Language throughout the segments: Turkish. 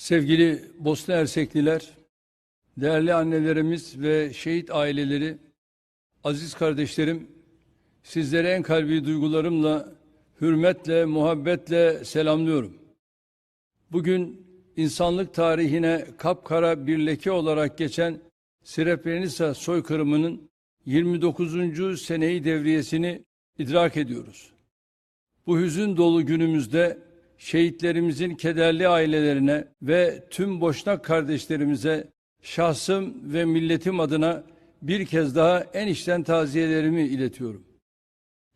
Sevgili Bosna Hersekliler, değerli annelerimiz ve şehit aileleri, aziz kardeşlerim, sizlere en kalbi duygularımla, hürmetle, muhabbetle selamlıyorum. Bugün insanlık tarihine kapkara bir leke olarak geçen Srebrenica soykırımının 29. seneyi devriyesini idrak ediyoruz. Bu hüzün dolu günümüzde şehitlerimizin kederli ailelerine ve tüm Boşnak kardeşlerimize şahsım ve milletim adına bir kez daha en içten taziyelerimi iletiyorum.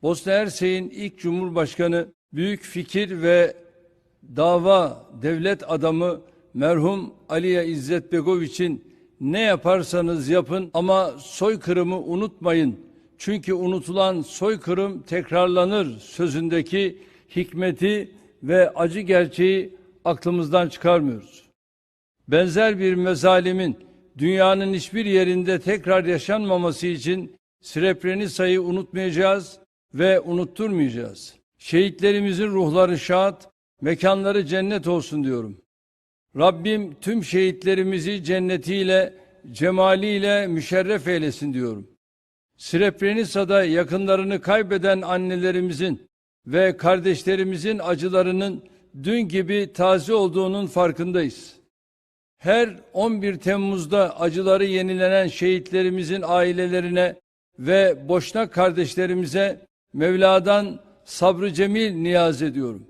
Bosna Hersek'in ilk Cumhurbaşkanı büyük fikir ve dava devlet adamı merhum Aliye İzzet Begoviç'in ne yaparsanız yapın ama soykırımı unutmayın. Çünkü unutulan soykırım tekrarlanır sözündeki hikmeti ve acı gerçeği aklımızdan çıkarmıyoruz. Benzer bir mezalimin dünyanın hiçbir yerinde tekrar yaşanmaması için Srebrenica'yı unutmayacağız ve unutturmayacağız. Şehitlerimizin ruhları şad, mekanları cennet olsun diyorum. Rabbim tüm şehitlerimizi cennetiyle, cemaliyle müşerref eylesin diyorum. Srebrenica'da yakınlarını kaybeden annelerimizin ve kardeşlerimizin acılarının dün gibi taze olduğunun farkındayız. Her 11 Temmuz'da acıları yenilenen şehitlerimizin ailelerine ve boşnak kardeşlerimize Mevla'dan sabrı cemil niyaz ediyorum.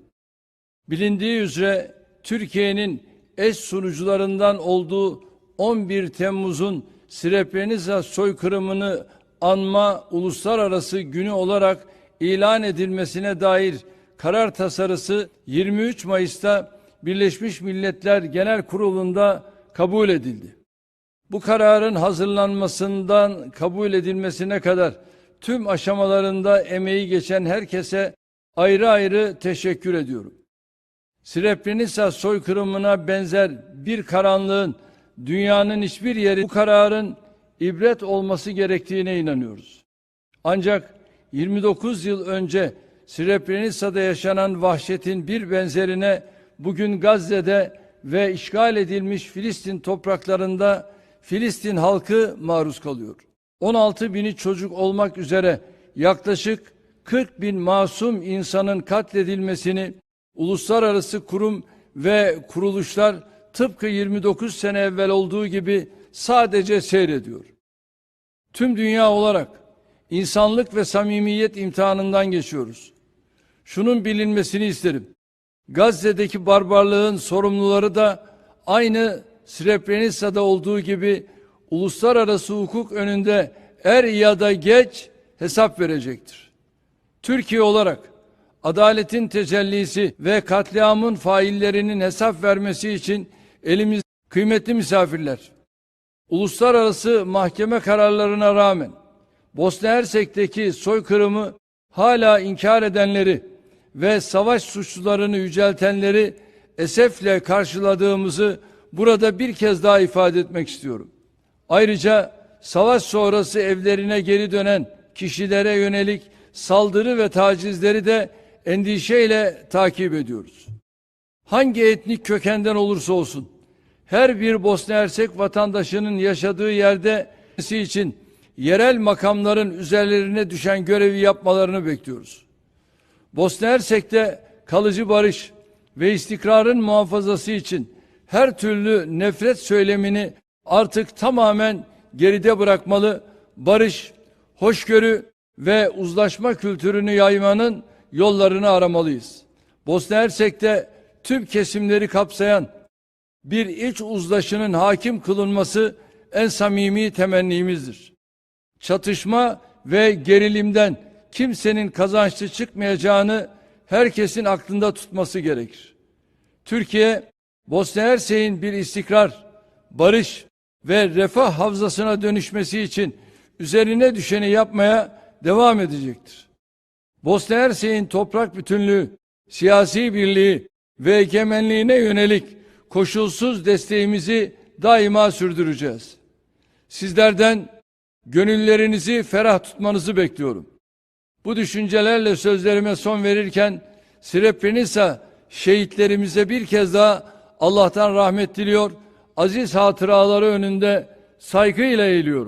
Bilindiği üzere Türkiye'nin eş sunucularından olduğu 11 Temmuz'un Srebrenica soykırımını anma uluslararası günü olarak ilan edilmesine dair karar tasarısı 23 Mayıs'ta Birleşmiş Milletler Genel Kurulu'nda kabul edildi. Bu kararın hazırlanmasından kabul edilmesine kadar tüm aşamalarında emeği geçen herkese ayrı ayrı teşekkür ediyorum. Srebrenica soykırımına benzer bir karanlığın dünyanın hiçbir yeri bu kararın ibret olması gerektiğine inanıyoruz. Ancak 29 yıl önce Srebrenica'da yaşanan vahşetin bir benzerine bugün Gazze'de ve işgal edilmiş Filistin topraklarında Filistin halkı maruz kalıyor. 16 bini çocuk olmak üzere yaklaşık 40 bin masum insanın katledilmesini uluslararası kurum ve kuruluşlar tıpkı 29 sene evvel olduğu gibi sadece seyrediyor. Tüm dünya olarak insanlık ve samimiyet imtihanından geçiyoruz. Şunun bilinmesini isterim. Gazze'deki barbarlığın sorumluları da aynı Srebrenica'da olduğu gibi uluslararası hukuk önünde er ya da geç hesap verecektir. Türkiye olarak adaletin tecellisi ve katliamın faillerinin hesap vermesi için elimiz kıymetli misafirler. Uluslararası mahkeme kararlarına rağmen Bosna Hersek'teki soykırımı hala inkar edenleri ve savaş suçlularını yüceltenleri esefle karşıladığımızı burada bir kez daha ifade etmek istiyorum. Ayrıca savaş sonrası evlerine geri dönen kişilere yönelik saldırı ve tacizleri de endişeyle takip ediyoruz. Hangi etnik kökenden olursa olsun her bir Bosna Hersek vatandaşının yaşadığı yerde için yerel makamların üzerlerine düşen görevi yapmalarını bekliyoruz. Bosna Hersek'te kalıcı barış ve istikrarın muhafazası için her türlü nefret söylemini artık tamamen geride bırakmalı, barış, hoşgörü ve uzlaşma kültürünü yaymanın yollarını aramalıyız. Bosna Hersek'te tüm kesimleri kapsayan bir iç uzlaşının hakim kılınması en samimi temennimizdir. Çatışma ve gerilimden kimsenin kazançlı çıkmayacağını herkesin aklında tutması gerekir. Türkiye, Bosna Hersek'in bir istikrar, barış ve refah havzasına dönüşmesi için üzerine düşeni yapmaya devam edecektir. Bosna Hersek'in toprak bütünlüğü, siyasi birliği ve egemenliğine yönelik koşulsuz desteğimizi daima sürdüreceğiz. Sizlerden gönüllerinizi ferah tutmanızı bekliyorum. Bu düşüncelerle sözlerime son verirken Srebrenica şehitlerimize bir kez daha Allah'tan rahmet diliyor. Aziz hatıraları önünde saygıyla eğiliyorum.